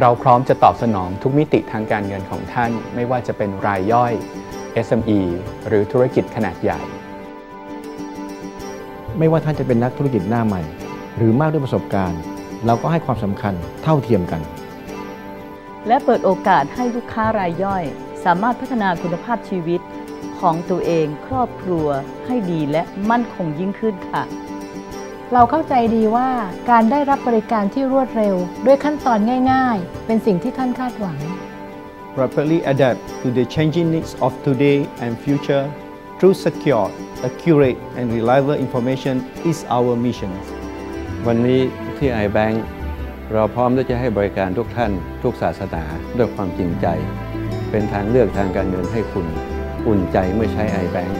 เราพร้อมจะตอบสนองทุกมิติทางการเงินของท่าน ไม่ว่าจะเป็นรายย่อย SME หรือธุรกิจขนาดใหญ่ ไม่ว่าท่านจะเป็นนักธุรกิจหน้าใหม่ หรือมากด้วยประสบการณ์ เราก็ให้ความสำคัญเท่าเทียมกัน และเปิดโอกาสให้ลูกค้ารายย่อย สามารถพัฒนาคุณภาพชีวิตของตัวเองครอบครัวให้ดีและมั่นคงยิ่งขึ้นค่ะ เราเข้าใจดีว่าการได้รับบริการที่รวดเร็ว ด้วยขั้นตอนง่ายๆ เป็นสิ่งที่ท่านคาดหวัง rapidly adapt to the changing needs of today and future through secure, accurate and reliable information is our mission. วันนี้ที่ iBank เราพร้อมที่จะให้บริการทุกท่านทุกศาสนาด้วยความจริงใจ เป็นทางเลือกทางการเงินให้คุณ อุ่นใจเมื่อใช้ iBank